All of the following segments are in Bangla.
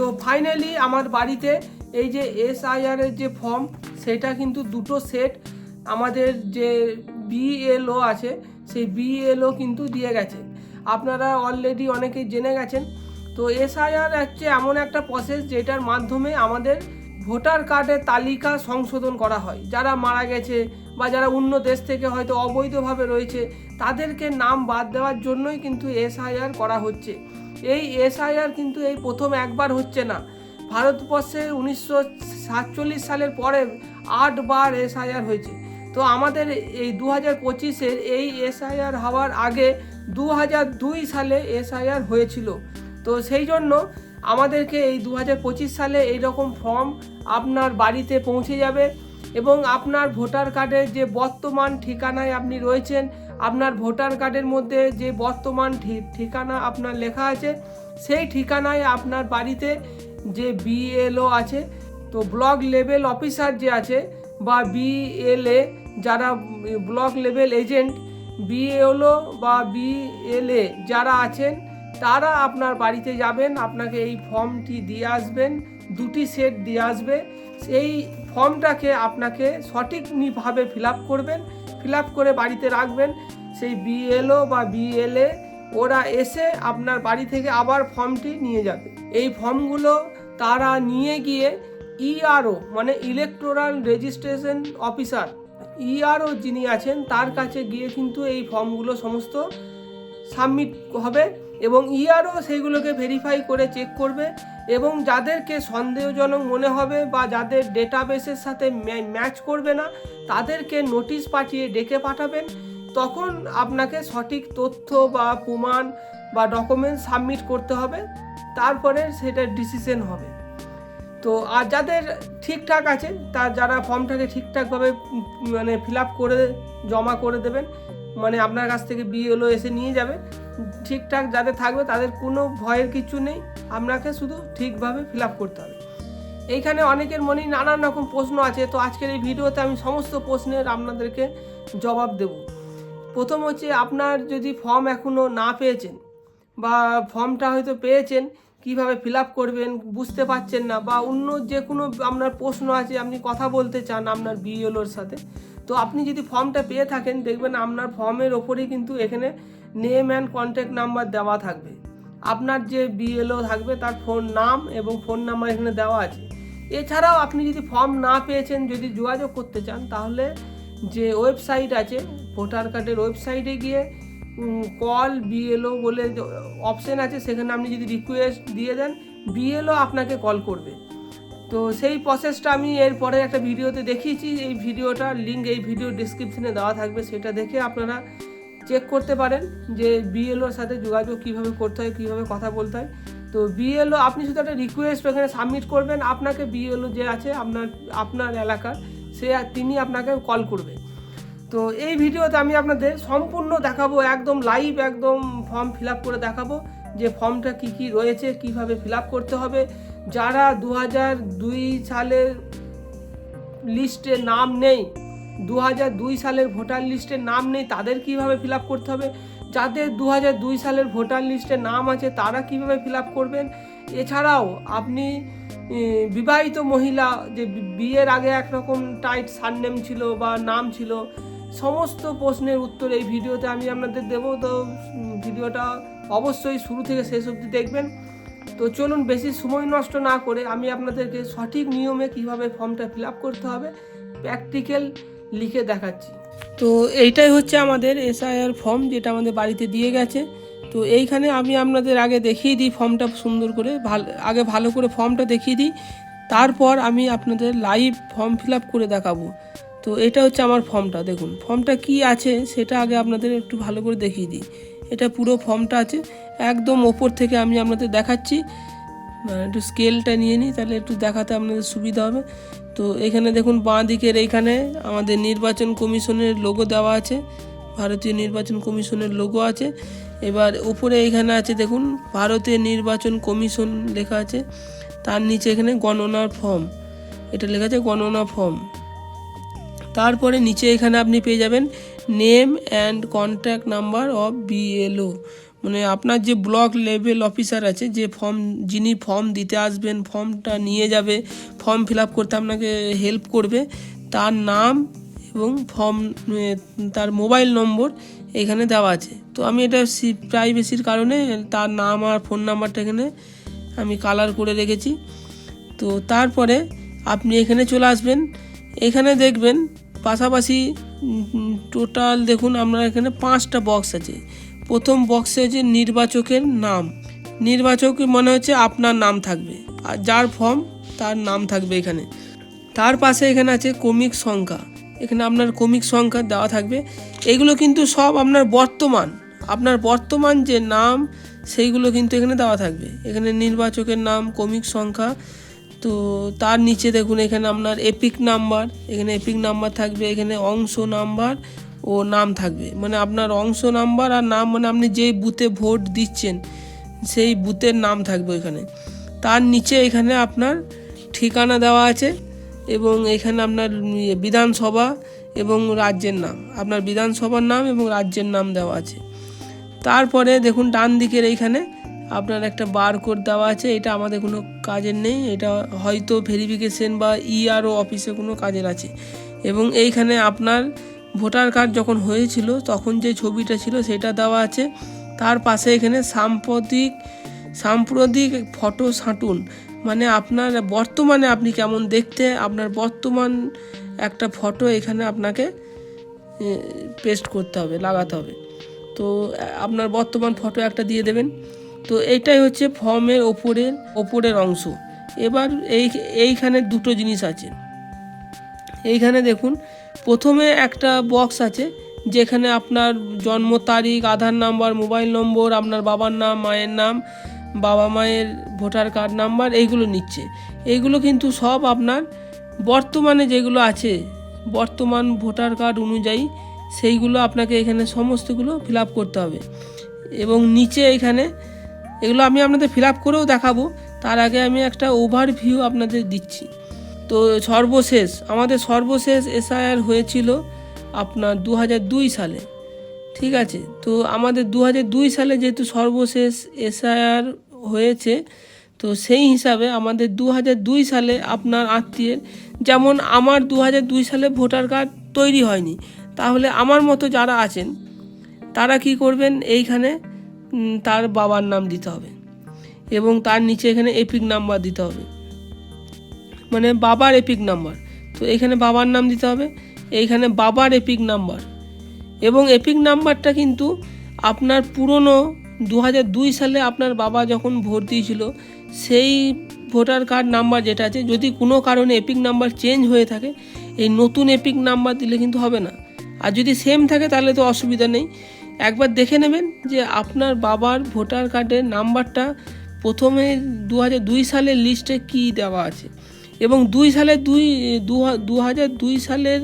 তো ফাইনালি আমার বাড়িতে এই যে এসআইআর এর যে ফর্ম সেটা কিন্তু দুটো সেট আমাদের যে বিএলও আছে, সেই বিএলও কিন্তু দিয়ে গেছে। আপনারা অলরেডি অনেকেই জেনে গেছেন। তো এসআইআর হচ্ছে এমন একটা প্রসেস যেটার মাধ্যমে আমাদের ভোটার কার্ডের তালিকা সংশোধন করা হয়। যারা মারা গেছে বা যারা অন্য দেশ থেকে হয়তো অবৈধভাবে রয়েছে, তাদেরকে নাম বাদ দেওয়ার জন্যই কিন্তু এসআইআর করা হচ্ছে। এই এসআইআর কিন্তু এই প্রথম একবার হচ্ছে না। ভারতবর্ষে উনিশশো সাতচল্লিশ সালের পরে আটবার এসআইআর হয়েছে। তো আমাদের এই দু হাজার পঁচিশের এই এসআইআর হওয়ার আগে দু হাজার দুই সালে এসআইআর হয়েছিল। তো সেই জন্য আমাদেরকে এই দু হাজার পঁচিশ সালে এইরকম ফর্ম আপনার বাড়িতে পৌঁছে যাবে এবং আপনার ভোটার কার্ডের যে বর্তমান ঠিকানায় আপনি রয়েছেন আপনার ভোটার কার্ডের মধ্যে যে বর্তমান ঠিকানা আপনার লেখা আছে, সেই ঠিকানায় আপনার বাড়িতে যে বিএলও আছে, তো ব্লক লেভেল অফিসার যে আছে বা বিএলএ যারা ব্লক লেভেল এজেন্ট বিএলও বা বিএলএ যারা আছেন, তারা আপনার বাড়িতে যাবেন, আপনাকে এই ফর্মটি দিয়ে আসবেন, দুটি সেট দিয়ে আসবে। সেই ফর্মটাকে আপনাকে সঠিকভাবে ফিল আপ করবেন ফিল করে বাড়িতে রাখবেন। সেই বিএলও বা বিএলএ ওরা এসে আপনার বাড়ি থেকে আবার ফর্মটি নিয়ে যাবে। এই ফর্মগুলো তারা নিয়ে গিয়ে ইআরও মানে ইলেকট্রাল রেজিস্ট্রেশন অফিসার ইআরও যিনি আছেন, তার কাছে গিয়ে কিন্তু এই ফর্মগুলো সমস্ত সাবমিট হবে এবং ইআরও সেইগুলোকে ভেরিফাই করে চেক করবে। এবং যাদেরকে সন্দেহজনক মনে হবে বা যাদের ডেটাবেসের সাথে ম্যাচ করবে না, তাদেরকে নোটিশ পাঠিয়ে ডেকে পাঠাবেন। তখন আপনাকে সঠিক তথ্য বা প্রমাণ বা ডকুমেন্ট সাবমিট করতে হবে। তারপরে সেটা ডিসিশন হবে। তো আর যাদের ঠিকঠাক আছে, তার যারা ফর্মটাকে ঠিকঠাকভাবে মানে ফিল আপ করে, জমা করে দেবেন মানে আপনার কাছ থেকে বিএলও এসে নিয়ে যাবে। ঠিকঠাক যাদের থাকবে, তাদের কোনো ভয়ের কিছু নেই। আপনাকে শুধু ঠিকভাবে ফিল আপ করতে হবে। এইখানে অনেকের মনেই নানান রকম প্রশ্ন আছে। তো আজকের এই ভিডিওতে আমি সমস্ত প্রশ্নের আপনাদেরকে জবাব দেব। প্রথম হচ্ছে, আপনার যদি ফর্ম এখনও না পেয়েছেন বা ফর্মটা হয়তো পেয়েছেন কীভাবে ফিল আপ করবেন, বুঝতে পারছেন না বা অন্য যে কোনো আপনার প্রশ্ন আছে, আপনি কথা বলতে চান আপনার বিএলওর সাথে, তো আপনি যদি ফর্মটা পেয়ে থাকেন, দেখবেন আপনার ফর্মের ওপরেই কিন্তু এখানে নেম অ্যান্ড কন্ট্যাক্ট নাম্বার দেওয়া থাকবে। আপনার যে বিএলও থাকবে, তার ফোন নাম এবং ফোন নাম্বার এখানে দেওয়া আছে। এছাড়াও আপনি যদি ফর্ম না পেয়েছেন, যদি যোগাযোগ করতে চান, তাহলে যে ওয়েবসাইট আছে ভোটার কার্ডের ওয়েবসাইটে গিয়ে কল বিএলও বলে অপশন আছে, সেখানে আপনি যদি রিকোয়েস্ট দিয়ে দেন বিএলও আপনাকে কল করবে। তো সেই প্রসেসটা আমি এরপরে একটা ভিডিওতে দেখিয়েছি। এই ভিডিওটার লিঙ্ক এই ভিডিও ডিসক্রিপশনে দেওয়া থাকবে, সেটা দেখে আপনারা চেক করতে পারেন যে বিএলওর সাথে যোগাযোগ কীভাবে করতে হয়, কীভাবে কথা বলতে হয়। তো বিএলও আপনি শুধু একটা রিকোয়েস্ট ওখানে সাবমিট করবেন, আপনাকে বিএলও যে আছে, আপনার আপনার এলাকার, সে, তিনি আপনাকে কল করবে। তো এই ভিডিওতে আমি আপনাদের সম্পূর্ণ দেখাবো, একদম লাইভ একদম ফর্ম ফিল করে দেখাবো যে ফর্মটা কি কি রয়েছে, কীভাবে ফিল করতে হবে। যারা দু দুই সালের লিস্টে নাম নেই দু দুই সালের ভোটার লিস্টে নাম নেই, তাদের কীভাবে ফিল করতে হবে? যাদের দু দুই সালের ভোটার লিস্টে নাম আছে, তারা কীভাবে ফিল করবেন? এছাড়াও আপনি বিবাহিত মহিলা, যে বিয়ের আগে একরকম টাইট সারনেম ছিল বা নাম ছিল সমস্ত প্রশ্নের উত্তর এই ভিডিওতে আমি আপনাদের দেবো। তো ভিডিওটা অবশ্যই শুরু থেকে শেষ অবধি দেখবেন। তো চলুন, বেশি সময় নষ্ট না করে আমি আপনাদেরকে সঠিক নিয়মে কীভাবে ফর্মটা ফিল আপ করতে হবে, প্র্যাকটিক্যাল লিখে দেখাচ্ছি। তো এইটাই হচ্ছে আমাদের এসআইআর ফর্ম, যেটা আমাদের বাড়িতে দিয়ে গেছে। তো এইখানে আমি আপনাদের আগে দেখিয়ে দিই ফর্মটা সুন্দর করে, ভালো, আগে ভালো করে ফর্মটা দেখিয়ে দিই। তারপর আমি আপনাদের লাইভ ফর্ম ফিল আপ করে দেখাবো। তো এটা হচ্ছে আমার ফর্মটা দেখুন। ফর্মটা কি আছে সেটা আগে আপনাদের একটু ভালো করে দেখিয়ে দিই। এটা পুরো ফর্মটা আছে, একদম ওপর থেকে আমি আপনাদের দেখাচ্ছি। মানে একটু স্কেলটা নিয়ে নিই, তাহলে একটু দেখাতে আপনাদের সুবিধা হবে। তো এখানে দেখুন বাঁ দিকের এইখানে আমাদের নির্বাচন কমিশনের লোগো দেওয়া আছে, ভারতীয় নির্বাচন কমিশনের লোগো আছে। এবার উপরে এখানে আছে, দেখুন ভারতীয় নির্বাচন কমিশন লেখা আছে। তার নিচে এখানে গণনার ফর্ম এটা লেখা আছে গণনা ফর্ম তারপরে নিচে এখানে আপনি পেয়ে যাবেন name and contact number of BLO মানে আপনার যে ব্লক লেভেল অফিসার আছে, যে ফর্ম যিনি ফর্ম দিতে আসবেন ফর্মটা নিয়ে যাবে ফর্ম ফিল করতে আপনাকে হেল্প করবে, তার নাম এবং ফর্ম তার মোবাইল নম্বর এখানে দেওয়া আছে। তো আমি এটা প্রাইভেসির কারণে তার নাম আর ফোন নাম্বারটা এখানে আমি কালার করে রেখেছি। তো তারপরে আপনি এখানে চলে আসবেন এখানে দেখবেন পাশাপাশি টোটাল দেখুন আপনার এখানে পাঁচটা বক্স আছে। প্রথম বক্সে হচ্ছে নির্বাচকের নাম। নির্বাচক মনে হচ্ছে আপনার নাম থাকবে। আর যার ফর্ম তার নাম থাকবে এখানে। তার পাশে এখানে আছে কমিক সংখ্যা। এখানে আপনার কমিক সংখ্যা দেওয়া থাকবে। এগুলো কিন্তু সব আপনার বর্তমান। আপনার বর্তমান যে নাম, সেইগুলো কিন্তু এখানে দেওয়া থাকবে। এখানে নির্বাচকের নাম কমিক সংখ্যা তো তার নিচে দেখুন, এখানে আপনার এপিক নাম্বার এখানে এপিক নাম্বার থাকবে, এখানে অংশ নাম্বার ও নাম থাকবে। মানে আপনার অংশ নাম্বার আর নাম মানে আপনি যেই বুথে ভোট দিচ্ছেন, সেই বুথের নাম থাকবে এখানে তার নিচে এখানে আপনার ঠিকানা দেওয়া আছে এবং এখানে আপনার বিধানসভা এবং রাজ্যের নাম। আপনার বিধানসভার নাম এবং রাজ্যের নাম দেওয়া আছে। তারপরে দেখুন, ডান দিকের এইখানে আপনার একটা বার কোড দেওয়া আছে, এটা আমাদের কোনো কাজের নেই, এটা হয়তো ভেরিফিকেশন বা ইআরও অফিসে কোনো কাজের আছে। এবং এইখানে আপনার ভোটার কার্ড যখন হয়েছিল, তখন যে ছবিটা ছিল সেটা দেওয়া আছে। তার পাশে এখানে সাম্প্রতিক সাম্প্রতিক ফটো সাঁটুন মানে আপনার বর্তমানে আপনি কেমন দেখতে, আপনার বর্তমান একটা ফটো এখানে আপনাকে পেস্ট করতে হবে, লাগাতে হবে। তো, আপনার বর্তমান ফটো একটা দিয়ে দেবেন। তো এইটাই হচ্ছে ফর্মের ওপরের ওপরের অংশ। এবার এই, এইখানে দুটো জিনিস আছে। এইখানে দেখুন, প্রথমে একটা বক্স আছে, যেখানে আপনার জন্ম তারিখ, আধার নাম্বার মোবাইল নম্বর আপনার বাবার নাম, মায়ের নাম, বাবা মায়ের ভোটার কার্ড নাম্বার, এইগুলো নিচ্ছে। এইগুলো কিন্তু সব আপনার বর্তমানে যেগুলো আছে, বর্তমান ভোটার কার্ড অনুযায়ী সেইগুলো আপনাকে এখানে সমস্তগুলো ফিল করতে হবে। এবং নিচে এখানে এগুলো আমি আপনাদের ফিল আপ করেও দেখাবো। তার আগে আমি একটা ওভারভিউ আপনাদের দিচ্ছি। তো সর্বশেষ, আমাদের সর্বশেষ এসআইআর হয়েছিল আপনার দু সালে। ঠিক আছে? তো আমাদের দু সালে যেহেতু সর্বশেষ এসআইআর হয়েছে, তো সেই হিসাবে আমাদের দু সালে আপনার আত্মীয়ের, যেমন আমার দু সালে ভোটার কার্ড তৈরি হয়নি, তাহলে আমার মতো যারা আছেন, তারা কি করবেন এইখানে? তার বাবার নাম দিতে হবে। এবং তার নিচে এখানে এপিক নাম্বার দিতে হবে। মানে বাবার এপিক নাম্বার। তো এখানে বাবার নাম দিতে হবে এইখানে বাবার এপিক নাম্বার। এবং এপিক নাম্বারটা কিন্তু আপনার পুরনো দু দুই সালে আপনার বাবা যখন ভোট দিয়েছিল, সেই ভোটার কার্ড নাম্বার যেটা আছে, যদি কোনো কারণে এপিক নাম্বার চেঞ্জ হয়ে থাকে, এই নতুন এপিক নাম্বার দিলে কিন্তু হবে না। আর যদি সেম থাকে, তাহলে তো অসুবিধা নেই। একবার দেখে নেবেন যে আপনার বাবার ভোটার কার্ডের নাম্বারটা প্রথমে দু হাজার দুই সালের লিস্টে কী দেওয়া আছে এবং দুই সালে দুই দু হাজার দুই সালের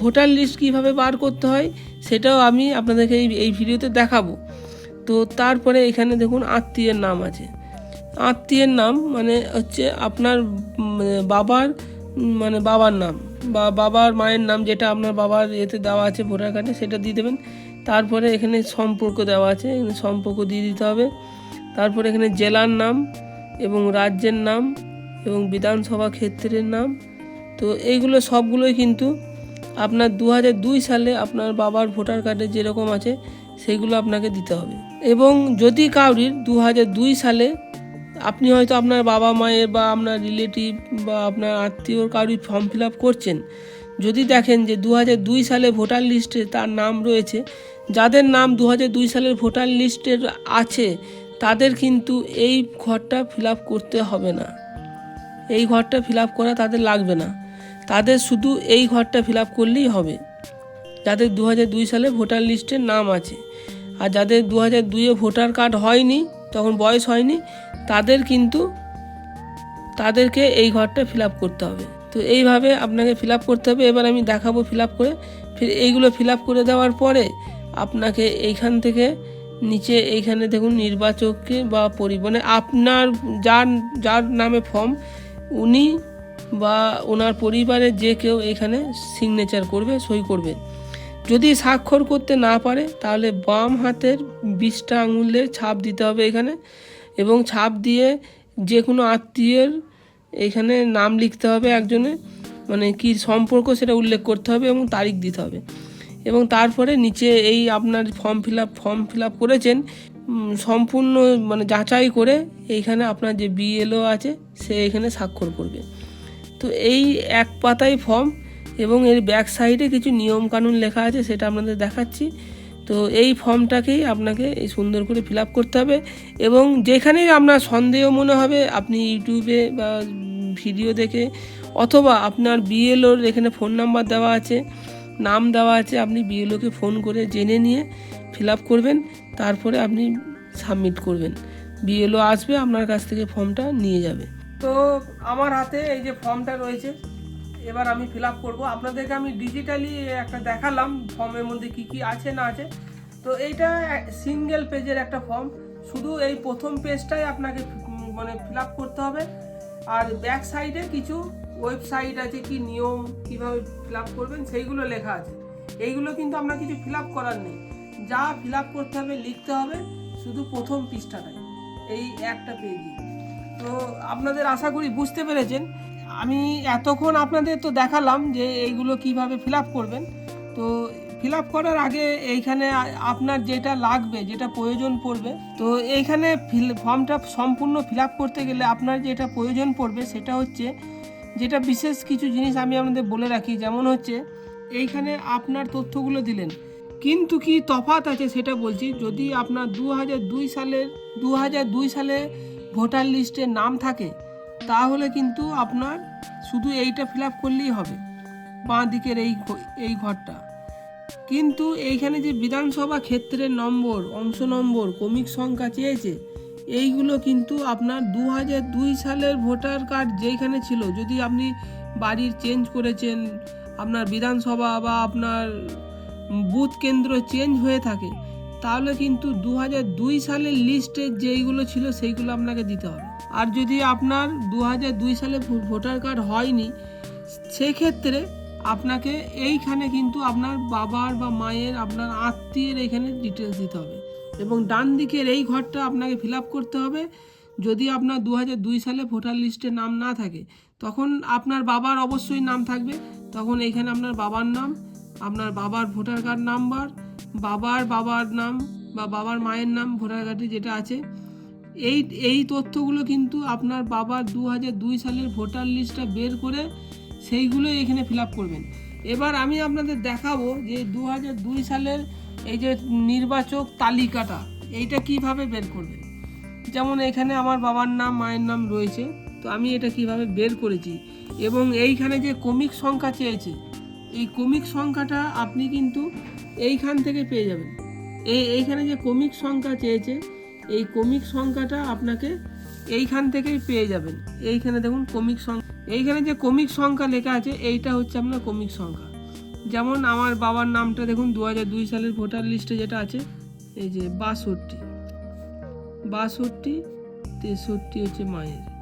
ভোটার লিস্ট কীভাবে বার করতে হয় সেটাও আমি আপনাদেরকে এই ভিডিওতে দেখাবো। তো তারপরে এখানে দেখুন আত্মীয়ের নাম আছে। আত্মীয়ের নাম মানে হচ্ছে আপনার বাবার মানে বাবার নাম বা বাবার মায়ের নাম যেটা আপনার বাবার এতে দেওয়া আছে ভোটার কার্ডে সেটা দিয়ে দেবেন। তারপরে এখানে সম্পর্ক দেওয়া আছে, এখানে সম্পর্ক দিয়ে দিতে হবে। তারপরে এখানে জেলার নাম এবং রাজ্যের নাম এবং বিধানসভা ক্ষেত্রের নাম। তো এইগুলো সবগুলোই কিন্তু আপনার দু দুই সালে আপনার বাবার ভোটার কার্ডে যেরকম আছে, সেগুলো আপনাকে দিতে হবে। এবং যদি কাউরির দু দুই সালে আপনি হয়তো আপনার বাবা মায়ের বা আপনার রিলেটিভ বা আপনার আত্মীয়র কারুর ফর্ম ফিল আপ করছেন যদি দেখেন যে দু সালে ভোটার লিস্টে তার নাম রয়েছে, যাদের নাম দু সালের ভোটার লিস্টের আছে, তাদের কিন্তু এই ঘরটা ফিল করতে হবে না। এই ঘরটা ফিল করা তাদের লাগবে না। তাদের শুধু এই ঘরটা ফিল করলেই হবে। যাদের দু সালে ভোটার লিস্টের নাম আছে আর যাদের দু হাজার দুইয়ে ভোটার কার্ড হয়নি, তখন বয়স হয়নি, তাদের কিন্তু, তাদেরকে এই ঘরটা ফিল করতে হবে। তো এইভাবে আপনাকে ফিল করতে হবে। এবার আমি দেখাবো ফিল করে। ফির এইগুলো ফিল করে দেওয়ার পরে আপনাকে এইখান থেকে নিচে এইখানে দেখুন নির্বাচককে বা পরি মানে আপনার যার যার নামে ফর্ম উনি বা ওনার পরিবারের যে কেউ এখানে সিগনেচার করবে, সই করবে। যদি স্বাক্ষর করতে না পারে, তাহলে বাম হাতের বিশটা আঙুলের ছাপ দিতে হবে এখানে। এবং ছাপ দিয়ে যে কোনো আত্মীয়ের এখানে নাম লিখতে হবে একজনের মানে কি সম্পর্ক সেটা উল্লেখ করতে হবে এবং তারিখ দিতে হবে। এবং তারপরে নিচে এই আপনার form fill up form fill up করেছেন সম্পূর্ণ মানে যাচাই করে এইখানে আপনার যে বিএলও আছে, সে এখানে স্বাক্ষর করবে। তো এই এক পাতায় ফর্ম এবং এর ব্যাক সাইডে কিছু নিয়ম কানুন লেখা আছে, সেটা আপনাদের দেখাচ্ছি। তো এই ফর্মটাকেই আপনাকে এই সুন্দর করে ফিল করতে হবে এবং যেখানে আপনার সন্দেহ মনে হবে, আপনি ইউটিউবে বা ভিডিও দেখে অথবা আপনার বিএলওর এখানে ফোন নাম্বার দেওয়া আছে, নাম দেওয়া আছে, আপনি বিএলওকে ফোন করে জেনে নিয়ে ফিল করবেন, তারপরে আপনি সাবমিট করবেন। বিএলও আসবে, আপনার কাছ থেকে ফর্মটা নিয়ে যাবে। তো আমার হাতে এই যে ফর্মটা রয়েছে এবার আমি ফিল আপ করব। আপনাদেরকে আমি ডিজিটালি একটা দেখালাম ফর্মের মধ্যে কি কি আছে না আছে। তো এইটা সিঙ্গেল পেজের একটা ফর্ম শুধু এই প্রথম পেজটাই আপনাকে মানে ফিল আপ করতে হবে। আর ব্যাক সাইডে কিছু ওয়েবসাইট আছে কি নিয়ম, কীভাবে ফিল আপ করবেন, সেইগুলো লেখা আছে। এইগুলো কিন্তু আপনার কিছু ফিল আপ করার নেই। যা ফিল আপ করতে হবে, লিখতে হবে, শুধু প্রথম পৃষ্ঠাটাই এই একটা পেজই তো আপনাদের আশা করি বুঝতে পেরেছেন। আমি এতক্ষণ আপনাদের তো দেখালাম যে এইগুলো কীভাবে ফিল করবেন। তো ফিল করার আগে এইখানে আপনার যেটা লাগবে, যেটা প্রয়োজন পড়বে, তো এইখানে ফর্মটা সম্পূর্ণ ফিল করতে গেলে আপনার যেটা প্রয়োজন পড়বে সেটা হচ্ছে, যেটা বিশেষ কিছু জিনিস আমি আপনাদের বলে রাখি, যেমন হচ্ছে এইখানে আপনার তথ্যগুলো দিলেন। কিন্তু কি তফাৎ আছে সেটা বলছি, যদি আপনার দু হাজার দুই সালের দু হাজার দুই সালে ভোটার লিস্টে নাম থাকে তাহলে কিন্তু আপনার শুধু এইটা ফিল আপ করলেই হবে। বাঁ দিকের এই এই ঘরটা। কিন্তু এইখানে যে বিধানসভা ক্ষেত্রের নম্বর, অংশ নম্বর, ক্রমিক সংখ্যা চেয়েছে, এইগুলো কিন্তু আপনার দু দুই সালের ভোটার কার্ড যেইখানে ছিল, যদি আপনি বাড়ির চেঞ্জ করেছেন, আপনার বিধানসভা বা আপনার বুথ কেন্দ্র চেঞ্জ হয়ে থাকে, তাহলে কিন্তু দু দুই সালের লিস্টে যেইগুলো ছিল, সেইগুলো আপনাকে দিতে হবে। আর যদি আপনার দু দুই সালে ভোটার কার্ড হয়নি, সেক্ষেত্রে আপনাকে এইখানে কিন্তু আপনার বাবার বা মায়ের, আপনার আত্মীয়ের এখানে ডিটেলস দিতে হবে। এবং ডান দিকের এই ঘরটা আপনাকে ফিল করতে হবে। যদি আপনার দু সালে ভোটার লিস্টে নাম না থাকে, তখন আপনার বাবার অবশ্যই নাম থাকবে। তখন এইখানে আপনার বাবার নাম, আপনার বাবার ভোটার কার্ড নাম্বার বাবার বাবার নাম বা বাবার মায়ের নাম, ভোটার কার্ডে যেটা আছে এই এই তথ্যগুলো কিন্তু আপনার বাবার দু দুই সালের ভোটার লিস্টটা বের করে সেইগুলো এখানে ফিল করবেন। এবার আমি আপনাদের দেখাবো যে দু দুই সালের এই যে নির্বাচক তালিকাটা, এইটা কীভাবে বের করবেন? যেমন এখানে আমার বাবার নাম, মায়ের নাম রয়েছে, তো আমি এটা কীভাবে বের করেছি? এবং এইখানে যে কমিক সংখ্যা চেয়েছে, এই কমিক সংখ্যাটা আপনি কিন্তু এইখান থেকে পেয়ে যাবেন। এই, এইখানে যে কমিক সংখ্যা চেয়েছে এই কমিক সংখ্যাটা আপনাকে এইখান থেকেই পেয়ে যাবেন। এইখানে দেখুন কমিক সংখ্যা। এইখানে যে কমিক সংখ্যা লেখা আছে, এইটা হচ্ছে আপনার কমিক সংখ্যা। যেমন আমার বাবার নামটা দেখুন দু দুই সালের ভোটার লিস্টে যেটা আছে, এই যে বাষট্টি। বাষট্টি, তেষট্টি হচ্ছে মায়ের।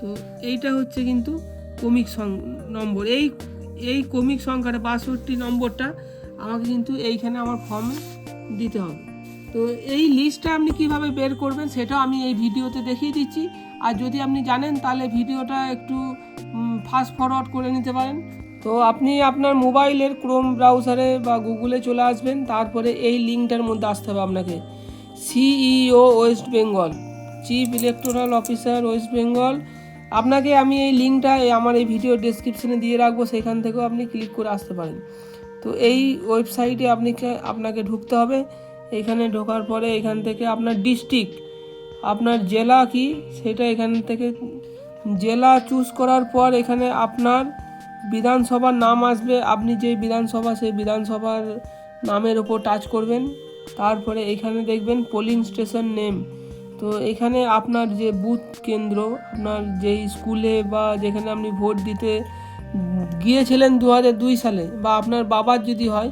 তো এইটা হচ্ছে কিন্তু কমিক সং- নম্বর। এই এই কমিক সংখ্যাটা, বাষট্টি নম্বরটা আমাকে কিন্তু এইখানে আমার ফর্মে দিতে হবে। তো এই লিস্টটা আপনি কীভাবে বের করবেন সেটাও আমি এই ভিডিওতে দেখিয়ে দিচ্ছি। আর যদি আপনি জানেন, তাহলে ভিডিওটা একটু ফাস্ট ফরওয়ার্ড করে নিতে পারেন। তো আপনি আপনার মোবাইলের ক্রোম ব্রাউজারে বা গুগলে চলে আসবেন, তারপরে এই লিঙ্কটার মধ্যে আসতে হবে আপনাকে। CEO West Bengal chief electoral officer West Bengal আপনাকে আমি এই লিঙ্কটা আমার এই ভিডিও ডেসক্রিপশনে দিয়ে রাখব, সেখান থেকেও আপনি ক্লিক করে আসতে পারেন। তো এই ওয়েবসাইটে আপনি আপনাকে ঢুকতে হবে। এখানে ঢোকার পরে এখান থেকে আপনার ডিস্ট্রিক্ট আপনার জেলা কি সেটা এখান থেকে, জেলা চুজ করার পর এখানে আপনার বিধানসভার নাম আসবে, আপনি যে বিধানসভা সেই বিধানসভার নামের ওপর টাচ করবেন, তারপরে এখানে দেখবেন পোলিং স্টেশন নেম তো এখানে আপনার যে বুথ কেন্দ্র, আপনার যেই স্কুলে বা যেখানে আপনি ভোট দিতে গিয়েছিলেন দু সালে বা আপনার বাবার যদি হয়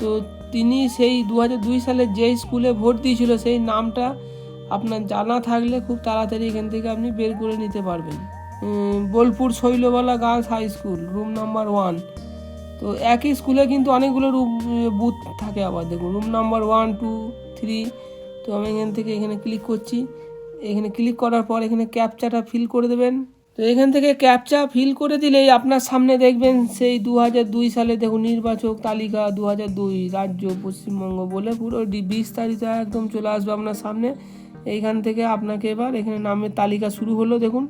তো তিনি সেই দু দুই সালে যেই স্কুলে ভোট দিয়েছিল সেই নামটা আপনার জানা থাকলে খুব তাড়াতাড়ি এখান থেকে আপনি বের করে নিতে পারবেন। Bolpur Sailabala girls high school, room number one. তো একই স্কুলে কিন্তু অনেকগুলো রুম বুথ থাকে আবার। দেখুন, room number one, two, three. তো আমি এখান থেকে এখানে ক্লিক করছি। এখানে ক্লিক করার পর এখানে ক্যাপচাটা ফিল করে দেবেন। তো এখান থেকে ক্যাপচা ফিল করে দিলেই আপনার সামনে দেখবেন সেই দু দুই সালে দেখুন নির্বাচক তালিকা দু দুই রাজ্য, পশ্চিমবঙ্গ বলে পুরো বিস্তারিত একদম চলে আসবে আপনার সামনে। এইখান থেকে আপনাকে এবার এখানে নামের তালিকা শুরু হলো, দেখুন।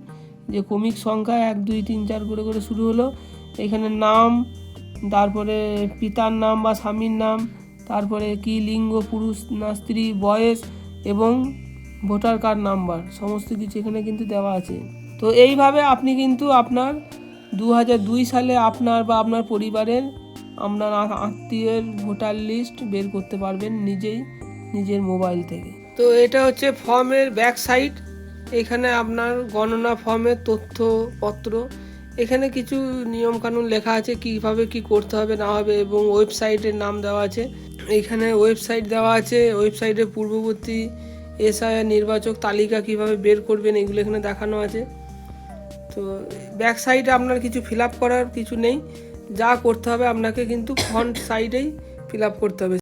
যে ক্রমিক সংখ্যা এক, দুই, তিন, চার করে করে শুরু হলো। এখানে নাম, তারপরে পিতার নাম বা স্বামীর নাম, তারপরে কি লিঙ্গ, পুরুষ না স্ত্রী, বয়স এবং ভোটার কার্ড নাম্বার, সমস্ত কিছু এখানে কিন্তু দেওয়া আছে। তো এইভাবে আপনি কিন্তু আপনার দু দুই সালে আপনার বা আপনার পরিবারের আপনার আত্মীয়ের ভোটার লিস্ট বের করতে পারবেন নিজেই নিজের মোবাইল থেকে। তো এটা হচ্ছে ফর্মের ব্যাক সাইড, এখানে আপনার গণনা ফর্মের তথ্যপত্র, এখানে কিছু নিয়মকানুন লেখা আছে কীভাবে কি করতে হবে না হবে এবং ওয়েবসাইটের নাম দেওয়া আছে। এখানে ওয়েবসাইট দেওয়া আছে, ওয়েবসাইটের পূর্ববর্তী এসআইআর নির্বাচক তালিকা কীভাবে বের করবেন এগুলো এখানে দেখানো আছে। তো ব্যাক সাইডে আপনার কিছু ফিল করার কিছু নেই। যা করতে হবে আপনাকে কিন্তু ফ্রন্ট সাইডেই ফিল করতে হবে।